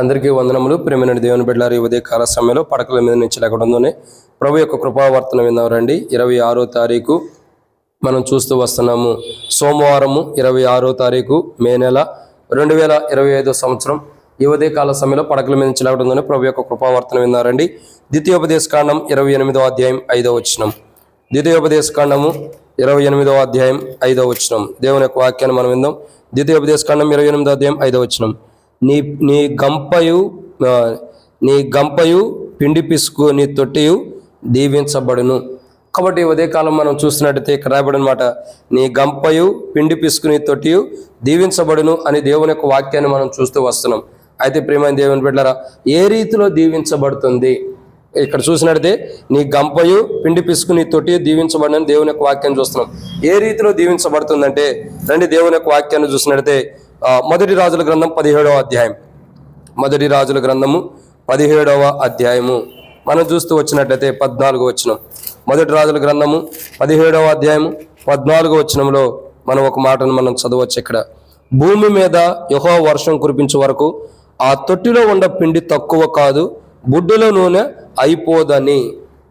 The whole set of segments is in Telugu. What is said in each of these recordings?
అందరికీ వందనములు. ప్రేమైన దేవుని బిడ్డలారు ఈ ఉదయ కాల సమయంలో పడకల మీద నుంచి లేకుండానే ప్రభు యొక్క కృపావర్తన విన్నవరండి రండి. ఇరవై ఆరో తారీఖు మనం చూస్తూ వస్తున్నాము. సోమవారము ఇరవై ఆరో తారీఖు మే నెల రెండు వేల ఇరవై ఐదో సంవత్సరం ఈ ఉదయ కాల సమయంలో పడకల మీద నుంచి లేకుండానే ప్రభు యొక్క కృపావర్తన విన్నారండి ద్వితీయోపదేశ కాండం ఇరవై ఎనిమిదో అధ్యాయం ఐదో వచనం. ద్వితీయోపదేశ కాండము ఇరవై ఎనిమిదో అధ్యాయం ఐదో వచనం. దేవుని యొక్క వాక్యాన్ని మనం విందాం. ద్వితీయోపదేశ కాండం ఇరవై ఎనిమిదో అధ్యాయం ఐదవ వచనం. నీ నీ గంపయు నీ గంపయు పిండి పిసుకు నీ తొట్టియు దీవించబడును. కాబట్టి ఉదయకాలం మనం చూసినట్టయితే ఇక్కడ రాయబడి మాట నీ గంపయు పిండి పిసుకుని తొట్టియు దీవించబడును అని దేవుని యొక్క వాక్యాన్ని మనం చూస్తూ వస్తున్నాం. అయితే ప్రియమైన దేవుని బిడ్డలారా ఏ రీతిలో దీవించబడుతుంది? ఇక్కడ చూసినట్టయితే నీ గంపయు పిండి పిసుకు నీ తొట్టి దీవించబడిన దేవుని యొక్క వాక్యాన్ని చూస్తున్నాం. ఏ రీతిలో దీవించబడుతుందంటే రండి దేవుని యొక్క వాక్యాన్ని చూసినట్టయితే మొదటి రాజుల గ్రంథం పదిహేడవ అధ్యాయం. మొదటి రాజుల గ్రంథము పదిహేడవ అధ్యాయము. మనం చూస్తూ వచ్చినట్లయితే పద్నాలుగు వచనం. మొదటి రాజుల గ్రంథము పదిహేడవ అధ్యాయము పద్నాలుగు వచనంలో మనం ఒక మాటను మనం చదవచ్చు ఇక్కడ. భూమి మీద యహో వర్షం కురిపించే వరకు ఆ తొట్టిలో ఉన్న పిండి తక్కువ కాదు బుడ్డులో నూనె అయిపోదని.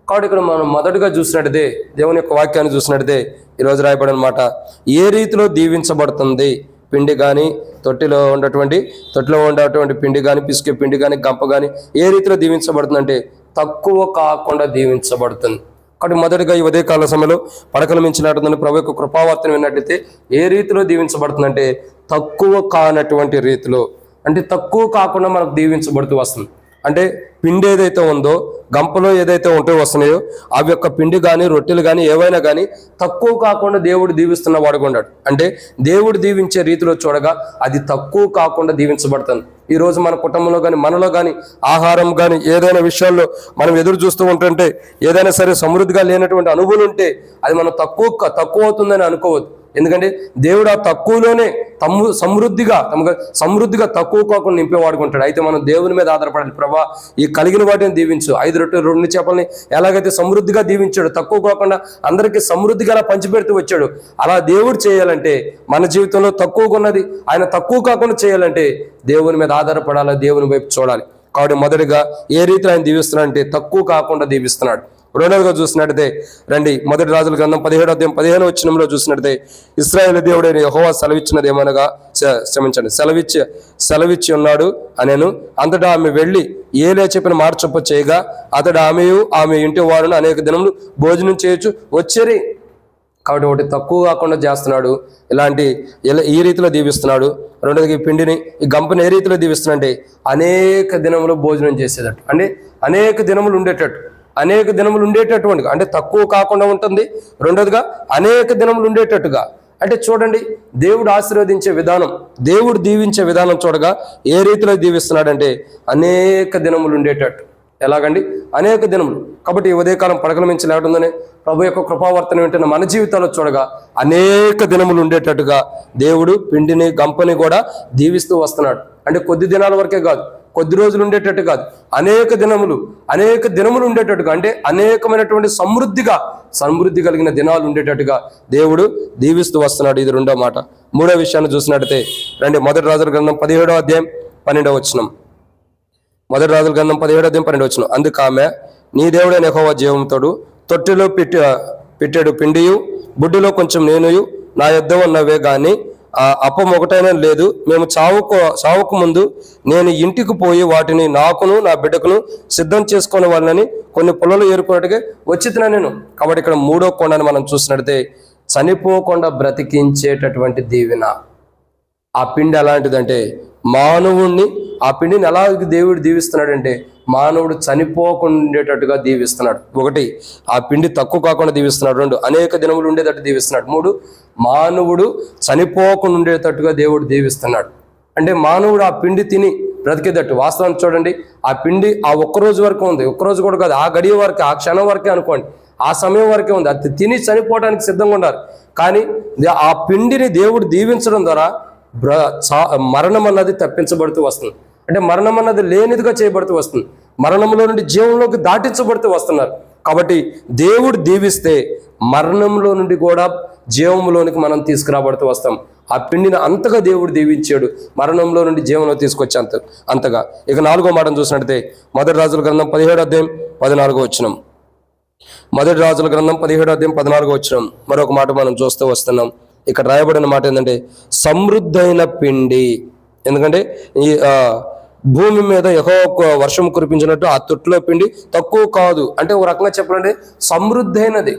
కాబట్టి ఇక్కడ మనం మొదటగా చూసినట్టే దేవుని యొక్క వాక్యాన్ని చూసినట్టయితే ఈరోజు రాయబడిన మాట ఏ రీతిలో దీవించబడుతుంది? పిండి కానీ తొట్టిలో ఉండేటువంటి తొట్టిలో ఉండేటువంటి పిండి కానీ పిసికే పిండి కానీ గంప కానీ ఏ రీతిలో దీవించబడుతుందంటే తక్కువ కాకుండా దీవించబడుతుంది. కాబట్టి మొదటిగా ఈ ఉదయకాల సమయంలో పడకలు మించినటువంటి ప్రభు యొక్క కృపావార్తను విన్నట్లయితే ఏ రీతిలో దీవించబడుతుందంటే తక్కువ కానటువంటి రీతిలో. అంటే తక్కువ కాకుండా మనకు దీవించబడుతూ వస్తుంది. అంటే పిండి ఏదైతే ఉందో గంపలో ఏదైతే ఉంటే వస్తున్నాయో అవి యొక్క పిండి కానీ రొట్టెలు కానీ ఏవైనా కానీ తక్కువ కాకుండా దేవుడు దీవిస్తున్న వాడుగా ఉన్నాడు అంటే దేవుడు దీవించే రీతిలో చూడగా అది తక్కువ కాకుండా దీవించబడుతుంది. ఈరోజు మన కుటుంబంలో కానీ మనలో కానీ ఆహారం కానీ ఏదైనా విషయాల్లో మనం ఎదురు చూస్తూ ఉంటుంటే ఏదైనా సరే సమృద్ధిగా లేనటువంటి అనుభవం ఉంటే అది మనం తక్కువ తక్కువ అవుతుందని అనుకోవద్దు. ఎందుకంటే దేవుడు ఆ తక్కువలోనే తమ్ము సమృద్ధిగా తమకు సమృద్ధిగా తక్కువ కాకుండా నింపే వాడుకుంటాడు అయితే మనం దేవుని మీద ఆధారపడాలి. ప్రభా ఈ కలిగిన వాటిని దీవించు. ఐదు రొట్టె రెండు చేపల్ని ఎలాగైతే సమృద్ధిగా దీవించాడు తక్కువ కాకుండా అందరికీ సమృద్ధిగా అలా పంచిపెడుతూ వచ్చాడు. అలా దేవుడు చేయాలంటే మన జీవితంలో తక్కువగా ఉన్నది ఆయన తక్కువ కాకుండా చేయాలంటే దేవుని మీద ఆధారపడాలి? దేవుని వైపు చూడాలి. కాబట్టి మొదటిగా ఏ రీతిలో ఆయన దీవిస్తున్నాడంటే తక్కువ కాకుండా దీవిస్తున్నాడు. రెండవదిగా చూసినట్టయితే రండి మొదటి రాజుల గ్రంథం పదిహేడు అధ్యాయం పదిహేను వచ్చినంలో చూసినట్టయితే ఇస్రాయేల్ దేవుడైన యహోవా సెలవిచ్చినది ఏమనగా క్షమించండి సెలవిచ్చి సెలవిచ్చి ఉన్నాడు అనేను అంతటా ఆమె వెళ్ళి ఏలే చెప్పిన మార్చొప్ప చేయగా అతడు ఆమెయు ఆమె ఇంటి వారును అనేక దినములు భోజనం చేయొచ్చు వచ్చేరి. కాబట్టి ఒకటి తక్కువ కాకుండా చేస్తున్నాడు ఇలాంటి ఇలా ఈ రీతిలో దీవిస్తున్నాడు. రెండోది ఈ పిండిని ఈ గంపని ఏ రీతిలో దీవిస్తున్నాడంటే అనేక దినములు భోజనం చేసేటట్టు అంటే అనేక దినములు ఉండేటట్టు. అనేక దినములు ఉండేటటువంటి అంటే తక్కువ కాకుండా ఉంటుంది. రెండోదిగా అనేక దినములు ఉండేటట్టుగా. అంటే చూడండి దేవుడు ఆశీర్వదించే విధానం దేవుడు దీవించే విధానం చూడగా ఏ రీతిలో దీవిస్తున్నాడంటే అనేక దినములు ఉండేటట్టు. ఎలాగండి? అనేక దినములు. కాబట్టి ఈ ఉదయకాలం పడకల మించి లేకుండానే ప్రభు యొక్క కృపావర్తన వింటున్న మన జీవితాల్లో చూడగా అనేక దినములు ఉండేటట్టుగా దేవుడు పిండిని గంపని కూడా దీవిస్తూ వస్తున్నాడు. అంటే కొద్ది దినాల వరకే కాదు కొద్ది రోజులు ఉండేటట్టు కాదు. అనేక దినములు అనేక దినములు ఉండేటట్టుగా అంటే అనేకమైనటువంటి సమృద్ధిగా సమృద్ధి కలిగిన దినాలు ఉండేటట్టుగా దేవుడు దీవిస్తూ వస్తున్నాడు. ఇది రెండో మాట. మూడో విషయాన్ని చూసినట్టయితే రండి మొదటి రాజుల గ్రంథం పదిహేడో అధ్యాయం పన్నెండవ వచనం. మొదటి రాజుల గ్రంథం పదిహేడు అధ్యాయం పన్నెండు వచ్చిన అందుకు ఆమె నీ దేవుడైన యెహోవా జీవంతోడు తొట్టిలో పెట్టి పెట్టాడు పిండియు బుడ్డిలో కొంచెం నేనుయు నా యుద్ధం ఉన్నవే కానీ అప్పం ఒకటైనా లేదు. మేము చావుకు చావుకు ముందు నేను ఇంటికి పోయి వాటిని నాకును నా బిడ్డకును సిద్ధం చేసుకునే వాళ్ళని కొన్ని పొలలు ఏరుకున్నట్టుగా వచ్చిన నేను. కాబట్టి ఇక్కడ మూడో కొండని మనం చూసినట్టే చనిపోకుండా బ్రతికించేటటువంటి దీవెన. ఆ పిండి ఎలాంటిదంటే మానవుణ్ణి ఆ పిండిని ఎలా దేవుడు దీవిస్తున్నాడంటే మానవుడు చనిపోకుండా ఉండేటట్టుగా దీవిస్తున్నాడు. ఒకటి ఆ పిండి తక్కువ కాకుండా దీవిస్తున్నాడు. రెండు అనేక దినములు ఉండేటట్టు దీవిస్తున్నాడు. మూడు మానవుడు చనిపోకుండా ఉండేటట్టుగా దేవుడు దీవిస్తున్నాడు. అంటే మానవుడు ఆ పిండి తిని బ్రతికేటట్టు. వాస్తవాన్ని చూడండి ఆ పిండి ఆ ఒక్క రోజు వరకు ఉంది. ఒక్క రోజు కూడా కాదు ఆ గడియ వరకే ఆ క్షణం వరకే అనుకోండి. ఆ సమయం వరకే ఉంది. అది తిని చనిపోవడానికి సిద్ధంగా ఉన్నారు. కానీ ఆ పిండిని దేవుడు దీవించడం ద్వారా బ్ర చా- మరణం అన్నది తప్పించబడుతూ వస్తుంది. అంటే మరణం అన్నది లేనిదిగా చేయబడుతూ వస్తుంది. మరణంలో నుండి జీవంలోకి దాటించబడుతూ వస్తున్నారు. కాబట్టి దేవుడు దీవిస్తే మరణంలో నుండి కూడా జీవంలోనికి మనం తీసుకురాబడుతూ వస్తాం. ఆ పిండిని అంతగా దేవుడు దీవించాడు. మరణంలో నుండి జీవంలో తీసుకొచ్చి అంత అంతగా. ఇక నాలుగో మాటను చూసినట్టే మొదటి రాజుల గ్రంథం పదిహేడు అధ్యాయం పద్నాలుగో వచ్చినాం మొదటి రాజుల గ్రంథం పదిహేడు అధ్యాయం పద్నాలుగో వచ్చినాం మరొక మాట మనం చూస్తూ వస్తున్నాం. ఇక్కడ రాయబడిన మాట ఏంటంటే సమృద్ధైన పిండి. ఎందుకంటే ఈ భూమి మీద ఎక్కువ వర్షం కురిపించినట్టు ఆ తొట్టులో పిండి తక్కువ కాదు. అంటే ఒక రకంగా చెప్పాలంటే సమృద్ధైనది.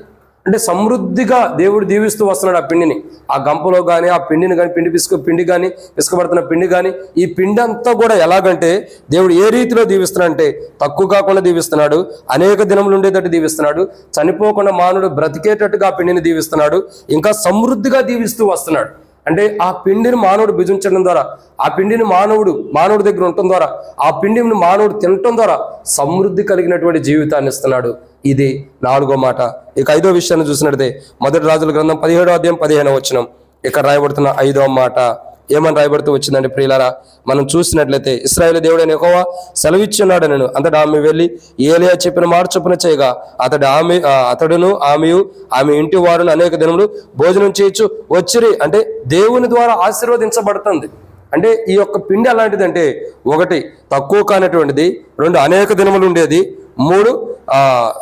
అంటే సమృద్ధిగా దేవుడు దీవిస్తూ వస్తున్నాడు ఆ పిండిని. ఆ గంపలో కానీ ఆ పిండిని కానీ పిండి పిసుకు పిండి కానీ పిసుకబడుతున్న పిండి కానీ ఈ పిండి అంతా కూడా ఎలాగంటే దేవుడు ఏ రీతిలో దీవిస్తున్నాడు అంటే తక్కువ కాకుండా దీవిస్తున్నాడు అనేక దినములు ఉండేటట్టు దీవిస్తున్నాడు చనిపోకుండా మానవుడు బ్రతికేటట్టుగా ఆ పిండిని దీవిస్తున్నాడు ఇంకా సమృద్ధిగా దీవిస్తూ వస్తున్నాడు. అంటే ఆ పిండిని మానవుడు భుజించడం ద్వారా ఆ పిండిని మానవుడు మానవుడి దగ్గర ఉండటం ద్వారా ఆ పిండిని మానవుడు తినటం ద్వారా సమృద్ధి కలిగినటువంటి జీవితాన్ని ఇస్తున్నాడు. ఇది నాలుగో మాట. ఇక ఐదో విషయాన్ని చూసినట్టే మొదటి రాజుల గ్రంథం పదిహేడో అధ్యాయం పదిహేనో వచ్చినాం ఇక్కడ రాయబడుతున్న ఐదో మాట. ఏమని రాయబడుతూ వచ్చిందంటే ప్రియులారా? మనం చూసినట్లయితే ఇస్రాయేల్ దేవుడైన ఎక్కువ సెలవిచ్చున్నాడు నేను అంతటా ఆమె వెళ్ళి ఏలియా చెప్పిన మాట చొప్పున చేయగా అతడు ఆమె అతడును ఆమెయు ఆమె ఇంటి వారును అనేక దినములు భోజనం చేయొచ్చు వచ్చిరి అంటే దేవుని ద్వారా ఆశీర్వదించబడుతుంది. అంటే ఈ యొక్క పిండి అలాంటిదంటే ఒకటి తక్కువ కానటువంటిది రెండు అనేక దినములు ఉండేది మూడు ఆ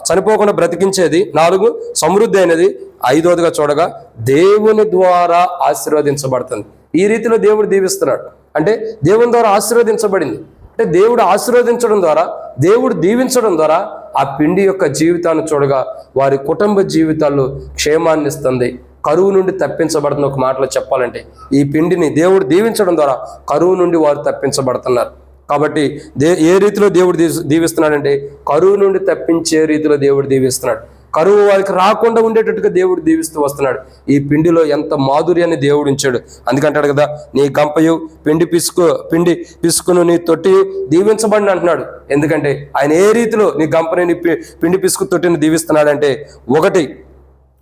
చనిపోకుండా బ్రతికించేది నాలుగు సమృద్ధి అయినది ఐదోదిగా చూడగా దేవుని ద్వారా ఆశీర్వదించబడుతుంది. ఈ రీతిలో దేవుడు దీవిస్తున్నాడు. అంటే దేవుని ద్వారా ఆశీర్వదించబడింది. అంటే దేవుడు ఆశీర్వదించడం ద్వారా దేవుడు దీవించడం ద్వారా ఆ పిండి యొక్క జీవితాన్ని చూడగా వారి కుటుంబ జీవితాల్లో క్షేమాన్ని ఇస్తుంది. కరువు నుండి తప్పించబడుతున్న ఒక మాటలో చెప్పాలంటే ఈ పిండిని దేవుడు దీవించడం ద్వారా కరువు నుండి వారు తప్పించబడుతున్నారు. కాబట్టి దే ఏ రీతిలో దేవుడు దీవిస్తున్నాడంటే కరువు నుండి తప్పించే రీతిలో దేవుడు దీవిస్తున్నాడు. కరువు వారికి రాకుండా ఉండేటట్టుగా దేవుడు దీవిస్తూ వస్తున్నాడు. ఈ పిండిలో ఎంత మాధుర్యాన్ని దేవుడు ఉంచాడు. అందుకంటాడు కదా నీ గంపయు పిండి పిసుకు పిండి పిసుకును నీ తొట్టి దీవించబడిన అంటున్నాడు. ఎందుకంటే ఆయన ఏ రీతిలో నీ గంపని నీ పి- పిండి పిసుకు తొట్టిని దీవిస్తున్నాడంటే ఒకటి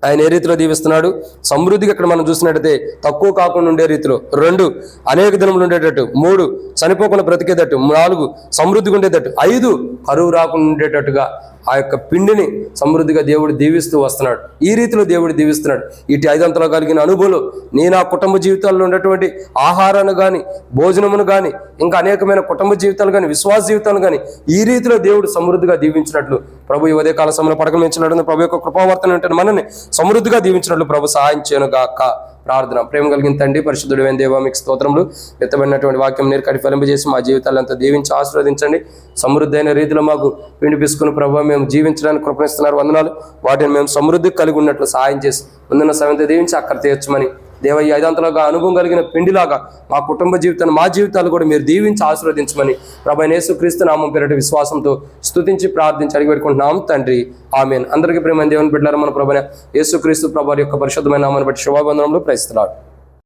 ఆయన ఏ రీతిలో దీవిస్తున్నాడు? సమృద్ధిగా ఇక్కడ మనం చూసినట్టయితే తక్కువ కాకుండా ఉండే రీతిలో. రెండు అనేక దినములు ఉండేటట్టు. మూడు చనిపోకుండా బ్రతికేటట్టు. నాలుగు సమృద్ధిగా ఉండేటట్టు. ఐదు కరువు రాకుండా ఉండేటట్టుగా ఆ యొక్క పిండిని సమృద్ధిగా దేవుడు దీవిస్తూ వస్తున్నాడు. ఈ రీతిలో దేవుడు దీవిస్తున్నాడు. ఇటు ఐదంతలో కలిగిన అనుభవం నేను నా కుటుంబ జీవితాల్లో ఉన్నటువంటి ఆహారాన్ని కానీ భోజనమును కానీ ఇంకా అనేకమైన కుటుంబ జీవితాలు కానీ విశ్వాస జీవితాలు కానీ ఈ రీతిలో దేవుడు సమృద్ధిగా దీవించినట్లు ప్రభు ఈ కాల సమయంలో పడకమించినట్టు ప్రభు యొక్క కృపావర్తన అంటే మనల్ని సమృద్ధిగా దీవించినట్లు ప్రభు సహాయం చేయను గాక ప్రార్థన. ప్రేమ కలిగిన తండ్రి పరిశుద్ధుడు దేవా మీకు స్తోత్రములు. ఎత్తబడినటువంటి వాక్యం నీరు కడి ఫలింపజేసి మా జీవితాలంతా దీవించి ఆశీర్వదించండి. సమృద్ధి అయిన రీతిలో మాకు పిండి పిసుకుని ప్రభావ మేము జీవించడానికి కృపణిస్తున్నారు వందనాలు. వాటిని మేము సమృద్ధి కలిగి ఉన్నట్లు సహాయం చేసి ముందున్న సమయంతో దీవించి అక్కడ తీర్చమని దేవ ఈ ఐదాంతలుగా అనుభవం కలిగిన పిండిలాగా మా కుటుంబ జీవితాన్ని మా జీవితాలు కూడా మీరు దీవించి ఆశీర్వదించమని ప్రభు యేసుక్రీస్తు నామం పేరటి విశ్వాసంతో స్తుతించి ప్రార్థించి అడిగి పెట్టుకుంటున్నాం. తండ్రి ఆమెన్. అందరికీ ప్రేమ దేవుని బిడ్డారు మన ప్రభుని యేసుక్రీస్తు ప్రభు యొక్క పరిశుద్ధమైన నామాన్ని బట్టి శుభాబంధనంలో ప్రయత్నాడు